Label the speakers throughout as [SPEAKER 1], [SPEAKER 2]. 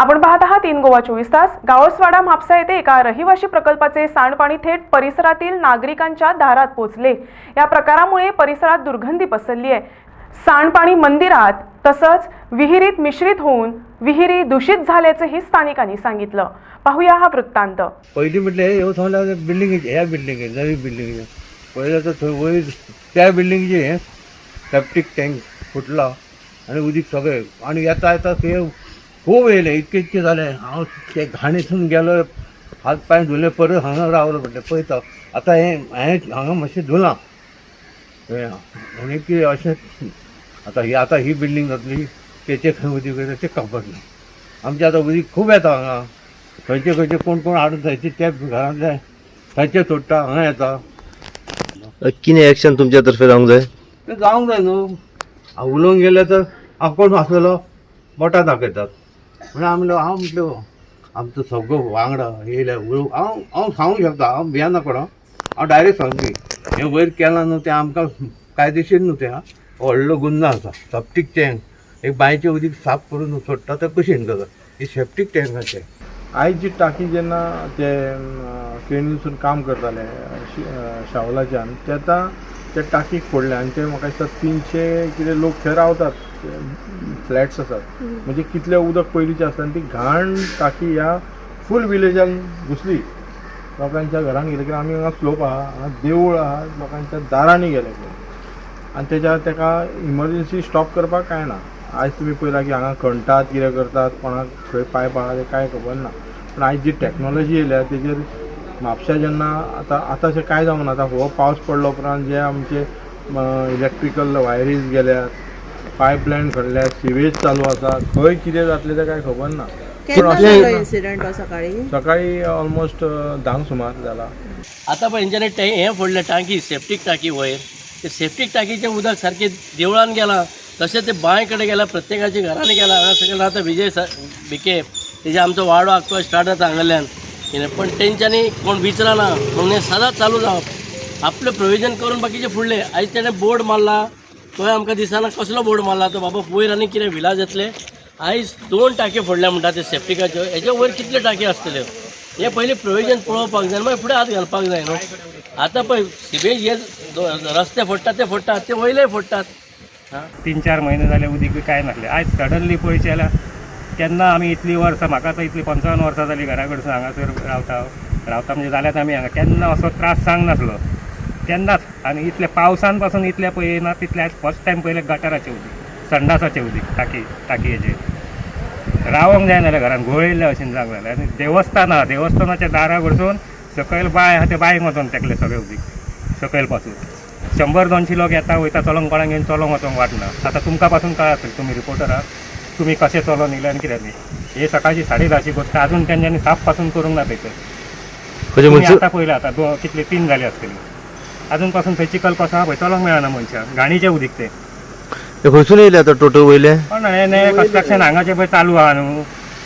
[SPEAKER 1] आपण पाहत आहात तीन गोवा चोवीस तास. गावसवाडा म्हापसा येथे एका रहिवाशी प्रकल्पाचे सांडपाणी थेट परिसरातील नागरिकांच्या दारात पोचले. या प्रकारामुळे परिसरात दुर्गंधी पसरली आहे. सांडपाणी मंदिरात तसंच विहिरीत मिश्रित होऊन विहिरी दूषित झाल्याचंही स्थानिकांनी सांगितलं. पाहूया हा वृत्तांत.
[SPEAKER 2] पहिली म्हटले हे थांबल्या बिल्डिंगेचे ह्या बिल्डिंग नवी बिल्डिंग पहिलं तर त्या बिल्डिंगचे सेप्टिक टँक फुटला आणि उदीक सगळे आणि येता येता ते खूब येयले इतके इतके जाले हांव ते घाणीतून गेलो हात पांय धुले परत हांगा रावलो म्हटलें पळयता. आतां हें हांवें हांगा मातशें धुलां. हें आनी की अशें आतां ही आतां ही बिल्डींग जातली तेचे खंय उदीक वयता तें खबर ना आमचें आतां उदीक खूब येता हांगा. खंयचे खंयचे कोण कोण हाडून थंयचे ते घरांतले थंयचे सोडटा हांगा येता.
[SPEAKER 3] कितें एक्शन तुमच्या तर्फे जावंक जाय?
[SPEAKER 2] तें जावंक जाय न्हू. उलोवंक गेले तर हांव कोण आसलेलो मोठा दाखयतात म्हणून हांव म्हणलो हांव म्हटलो आमचो सगळो वांगडा येयल्या उलोवंक हांव हांव सांगूंक शकता हांव भियेना कोणा हांव डायरेक्ट सांगपी हें वयर केलां न्हू तें आमकां कायदेशीर न्हू तें व्हडलो गुन्हा आसा सेप्टीक टँक एक बांयचें उदीक साफ करून सोडटा तें कशें करता ही सेप्टीक टँकाचें
[SPEAKER 4] आयज जी टाकी जेन्ना ते केणीसून काम करताले शावलाच्या अ, शावलाच्यान ते टाकीक फोडले आनी ते म्हाका दिसता तिनशे कितें लोक थंय रावतात फ्लॅट्स आसात म्हणजे कितलें उदक पयलींचें आसता आनी ती घाण टाकी ह्या फूल विलेजान घुसली. लोकांच्या घरान गेले की आमी हांगा स्लोप आहा हांगा देवूळ आहा लोकांच्या दारांनी गेले. आनी तेच्या तेका इमर्जन्सी स्टॉप करपाक कांय ना. आयज तुमी पळयला की हांगा खणटात कितें करतात कोणाक खंय पायप आहा तें कांय खबर ना. पूण आयज जी टॅक्नोलॉजी येयल्या तेजेर म्हापशा जेन्ना आतां आतां अशें कांय जावंक ना आतां हो पावस पडलो उपरांत जे आमचे इलेक्ट्रिकल वायरीज गेल्यात पायपलायन खणल्यात सिवेज चालू आसा खंय कितें जातलें तें कांय खबर ना.
[SPEAKER 5] हो सकाळी?
[SPEAKER 4] सकाळी ऑलमोस्ट धांक सुमार जाला
[SPEAKER 6] आतां पळय हेंच्यानी हें फोडलें टांकी सेफ्टीक टाकी वयर. ते सेफ्टीक टाकीचें उदक सारकें देवळान गेलां तशें ते बांय कडेन गेलां प्रत्येकाच्या घरांनी गेलां. हांगा सकयल रावता विजय स बिके तेजे आमचो वाडो आख्खो स्टार्ट जाता हांगाल्यान केलं पण तेंच्यांनी कोण विचारना म्हणून हें सदांच चालू जावप आपलें प्रोविजन करून बाकीचे फुडले. आयज त्याने बोर्ड मारला. तोय आमकां दिसना कसलो बोर्ड मारला? तो बाबा वयर आनी कितें विलाज येतले आयज दोन टाके फोडल्या म्हणटा ते सेफ्टिकाच्यो हेज्या वयर कितले टाके आसतल्यो हे पयलीं प्रोविजन पळोवपाक जाय मागीर फुडें हात घालपाक जाय न्हू आतां पळय सिबेज हे रस्ते फोडटात ते फोडटात ते वयले फोडटात
[SPEAKER 7] तीन चार म्हयने जाले उदीक बी कांय नासले आयज सडनली पळयचे जाल्यार केन्ना आमी इतलीं वर्सां म्हाका आतां इतलीं पंचावन्न वर्सां जालीं घरा कडसून हांगासर रावता रावता म्हणजे जाल्यात आमी हांगा केन्ना असो त्रास सांग नासलो. केन्नाच आनी इतले पावसानपासून इतले पळयना तितले आयज फर्स्ट टायम पयले गटाराचें उदीक संडासाचें उदीक टाकी टाकी हेजेर रावंक जाय नाल्यार घरान घोळिल्ले अशें जावंक जालें आनी देवस्थान आहा देवस्थानाच्या दारा कडसून सकयल बांय आहा ते बांयक वचोन तेकले सगळे उदीक सकयलपासून शंबर दोनशे लोक येता वयता चलोंक कोणाक घेवन चलोंक वचोंक वाटना आतां तुमकां पासून कळत तुमी रिपोर्टर आहात. तुमी कशें चलोन येयले आनी कितें न्ही हे सकाळची साडे धाची गोश्ट अजून तेंच्यांनी साफपासून करूंक ना थंयसर
[SPEAKER 3] म्हणजे
[SPEAKER 7] आतां पयलें आतां दो कितले तीन जाली आसतली अजून पासून थंय चिकल कसो पळय चलोंक मेळना मनशाक घाणीचें उदीक ते
[SPEAKER 3] ते खंयसून येयले आतां टोटल वयले
[SPEAKER 7] पण हे नये कन्स्ट्रक्शन हांगाचे पळय चालू आहा न्हू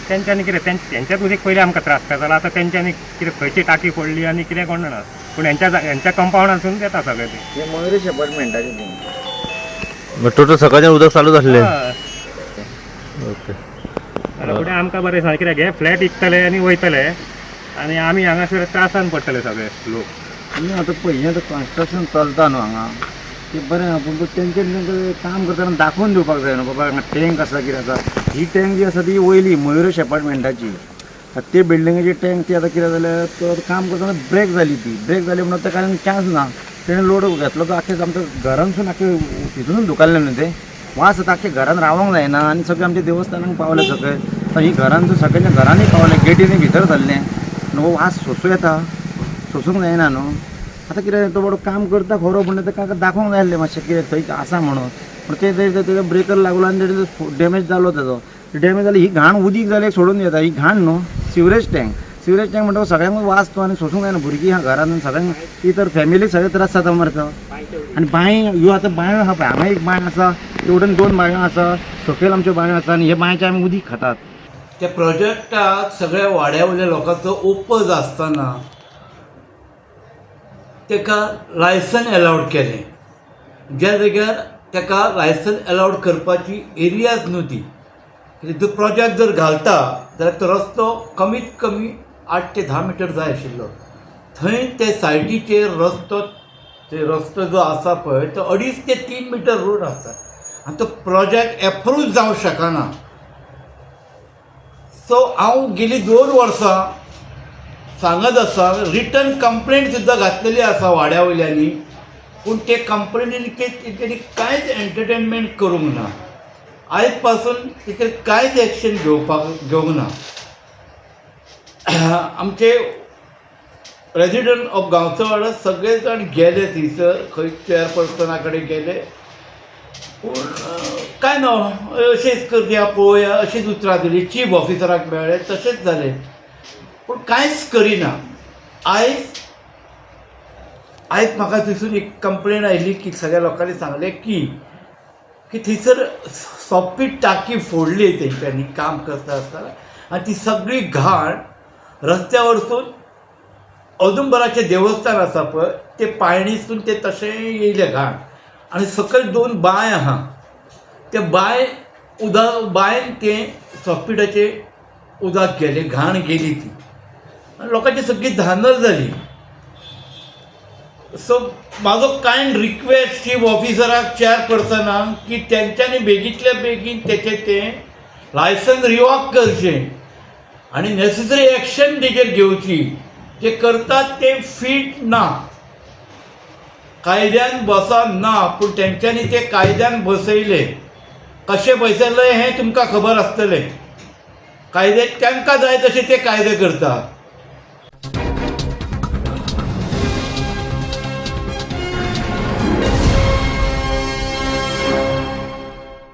[SPEAKER 7] तेंच्यांनी कितें तें तेंच्याच उदीक पयलीं आमकां त्रास करतालो आतां तेंच्यांनी कितें खंयची टाकी फोडली आनी कितें कोण जाणा पूण हेंच्या जा- हेंच्या कंपाउंडासून येता सगळें ते.
[SPEAKER 3] टोटल सकाळच्यान उदक चालू
[SPEAKER 7] हय.
[SPEAKER 3] ओके
[SPEAKER 7] फुडें आमकां बरें सांग कित्याक हे फ्लॅट विकतले आनी वयतले. आनी आमी हांगासर त्रासान पडटले सगळे लोक.
[SPEAKER 8] आनी आतां पळय हें आतां कन्स्ट्रक्शन चलता न्हू हांगा. तें बरें आहा पूण तेंचे काम करतना दाखोवन दिवपाक जाय न्हू बाबा हांगा टँक आसा कितें आसा ही टँक जी आसा ती वयली मयुरेश अपार्टमेंटाची ते बिल्डिंगेची टँक ती आतां कितें जालें तो आतां काम करतना ब्रेक जाली ती. ब्रेक जाली म्हणून ताका चान्स ना. तेणें लोड घेतलो तो आख्खे आमच्या घरानसून आख्खे हितूनच धुकाल्ले न्हू ते. वास आतां अख्ख्या घरान रावंक जायना आनी सगळें आमच्या देवस्थानाक पावले सकयल तर ही घरान सगळ्यांच्या घरांनी पावले गेटीनी भितर जाल्लें न्हू वास सोसूं येता. सोसूंक जायना न्हू आतां कितें तो बाबडो काम करता खरो पूण ताका दाखोवंक जाय आसलें मातशें कितें थंय आसा म्हणून. पूण तें तेजो ब्रेकर लागलो आनी तेजो डॅमेज जालो तेजो डॅमेज जाली ही घाण उदीक जाल्यार सोडून येता ही घाण न्हू सिवरेज टँक सिवरेज टँक म्हणटा सगळ्यांक वास तो आनी सोसूंक जायना भुरगीं ह्या घरान सगळ्यांक ती तर फॅमिलीक सगळे त्रास जाता मरे तो आनी बांय ह्यो आतां बांयो आहा पळय हांगा एक बांय आसा एवढं दोन बांयो आसा सकयल आमच्यो बांयो आसा आनी हे बांयचे आमी उदीक खातात.
[SPEAKER 9] त्या प्रोजेक्टाक सगळ्या वाड्यावयल्या लोकांचो ओपज आसतना ताका लायसन एलावड केलें. ज्या जाग्यार ताका लायसन एलावड करपाची एरियाच न्हू ती जो प्रोजेक्ट जर घालता जाल्यार तो रस्तो कमीत कमी आठ ते धा मिटर जाय आशिल्लो. थंय ते सायडीचेर रस्तो ते रस्तो जो आसा पळय तो अडीच ते तीन मिटर रोड आसा. आनी तो प्रोजेक्ट एप्रूव जावंक शकना. सो हांव गेलीं दोन वर्सां सांगत आसा रिटर्न कंप्लेंट सुद्दां घातलेली आसा वाड्या वयल्यांनी पूण ते कंप्लेनीन तेणी कांयच एंटरटेनमेंट करूंक ना आयजपासून तिथे कांयच एक्शन घेवपाक घेवंक ना आमचे रेजिडंट ऑफ गांवचो वाडा सगळे जाण गेले थंयसर खंय चेअरपर्सना कडेन गेले. काय ना अशेंच करया पळोवया अशीच उतरां दिली. चीफ ऑफिसराक मेळ्ळे तशेंच जालें पूण कांयच करिना. आयज आयज म्हाका थंयसून एक कंप्लेन आयली की सगळ्या लोकांनी सांगलें की की थंयसर सोंपी टाकी फोडली तेंच्यांनी काम करता आसतना आनी ती सगळी घाण रस्त्या वरसून औदुंबराचें देवस्थान आसा पळय ते पायणीसून ते तशें येयलें घाण. आनी सकयल दोन बांय आहा. ते बांय उदक बांयन तें सोंपीटाचें उदक गेलें घाण गेली ती. आनी लोकांची सगळी धांदल जाली सो म्हाजो कायंड रिक्वेस्ट चीफ ऑफिसराक चेअरपर्सनाक की तेंच्यांनी बेगींतल्या बेगीन तेचें तें लायसन्स रिवॉक करचें. आनी नेसेसरी एक्शन तेचेर घेवची जे करतात ते फीट ना. कायद्यान बसा ना पूण तेंच्यांनी ते कायद्यान बसयले. कशें बसयले हें तुमकां खबर आसतलें कायदे तांकां जाय तशें ते कायदे करता